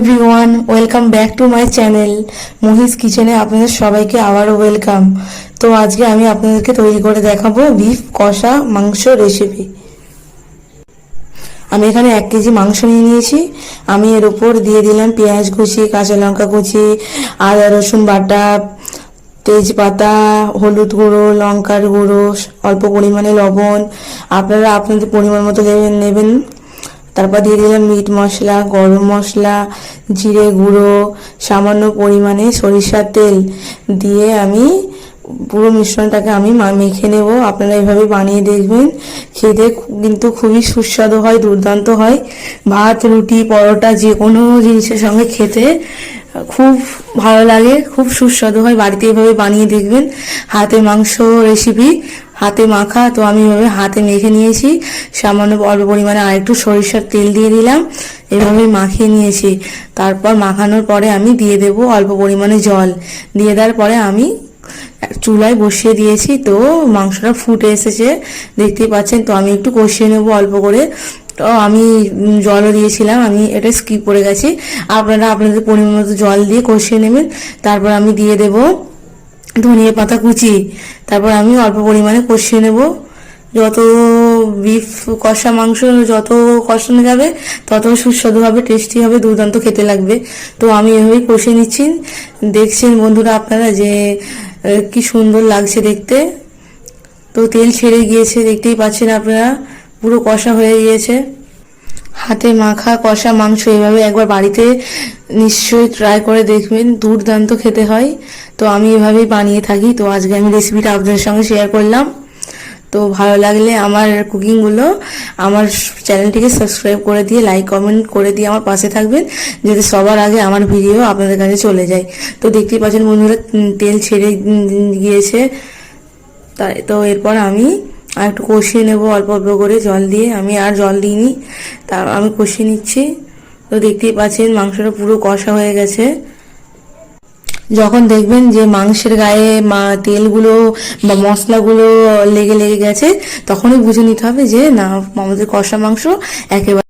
Everyone welcome back to my channel মহিষ কিচেনে আপনাদের সবাইকে আবারও ওয়েলকাম তো আজকে আমি আপনাদেরকে তৈরি করে দেখাবো বিফ কষা মাংস রেসিপি আমি এখানে এক কেজি মাংস নিয়ে নিয়েছি। আমি এর উপর দিয়ে দিলাম পেঁয়াজ কুচি, কাঁচা লঙ্কা কুচি, আদা, রসুন বাটা, তেজপাতা, হলুদ গুঁড়ো, লঙ্কার গুঁড়ো, অল্প পরিমাণে লবণ। আপনারা আপনাদের পরিমাণ মতো নেবেন তারপর দিয়ে দিলাম মিট মশলা, গরম মশলা, জিরে গুঁড়ো, সামান্য পরিমাণে সরিষার তেল দিয়ে আমি পুরো মিশ্রণটাকে আমি মেখে নেব। আপনারা এভাবে বানিয়ে দেখবেন। খেতে কিন্তু খুবই সুস্বাদু হয়, দুর্দান্ত হয়। ভাত, রুটি, পরোটা যে কোনো জিনিসের সঙ্গে খেতে খুব ভালো লাগে, খুব সুস্বাদু হয়। বাড়িতে এভাবে বানিয়ে দেখবেন। হাতে মাংস রেসিপি হাতে মাখা, তো আমি এভাবে হাতে মেখে নিয়েছি। সামান্য অল্প পরিমাণে আরেকটু সরিষার তেল দিয়ে দিলাম, এভাবে মাখিয়ে নিয়েছি। তারপর মাখানোর পরে আমি দিয়ে দেব অল্প পরিমাণে জল। দিয়ে দেওয়ার পরে আমি চুলায় বসিয়ে দিয়েছি, তো মাংসটা ফুটে এসেছে। দেখতেই পাচ্ছেন, তো আমি একটু কষিয়ে নেব অল্প করে। তো আমি জলও দিয়েছিলাম, আমি এটা স্কিপ করে গেছি। আপনারা আপনাদের পরিমাণ মতো জল দিয়ে কষিয়ে নেবেন। তারপর আমি দিয়ে দেব ধনিয়া পাতা কুচি। তারপর আমি অল্প পরিমাণে কষিয়ে নেব। যত বিফ কষা মাংস, যত কষানো যাবে, তত সুস্বাদু হবে টেস্টি হবে, দুর্দান্ত খেতে লাগবে। তো আমি এভাবেই কষিয়ে নিচ্ছি। দেখছেন বন্ধুরা আপনারা যে কি সুন্দর লাগছে দেখতে। তো তেল ছেড়ে গিয়েছে, দেখতেই পাচ্ছেন আপনারা। পুরো কষা হয়ে গিয়েছে। হাতে মাখা কষা মাংস এভাবে একবার বাড়িতে নিশ্চয়ই ট্রাই করে দেখবেন, দুর্দান্ত খেতে হয়। তো আমি এভাবেই বানিয়ে থাকি। তো আজকে আমি রেসিপিটা আপনাদের সঙ্গে শেয়ার করলাম। তো ভালো লাগলে আমার কুকিংগুলো আমার চ্যানেলটিকে সাবস্ক্রাইব করে দিয়ে লাইক কমেন্ট করে দিয়ে আমার পাশে থাকবেন, যাতে সবার আগে আমার ভিডিও আপনাদের কাছে চলে যায়। তো দেখতেই পাচ্ছেন বন্ধুরা তেল ছেড়ে গিয়েছে। তাই, তো এরপর আমি আর একটু কষিয়ে নেব, অল্প অল্প করে জল দিয়ে। আমি আর জল দিইনি তার আমি কষিয়ে নিচ্ছি। তো দেখতেই পাচ্ছেন, মাংসটা পুরো কষা হয়ে গেছে। যখন দেখবেন যে মাংসের গায়ে মা, তেলগুলো বা মশলাগুলো লেগে লেগে গেছে, তখনই বুঝে নিতে হবে যে, না, আমাদের কষা মাংস একেবারে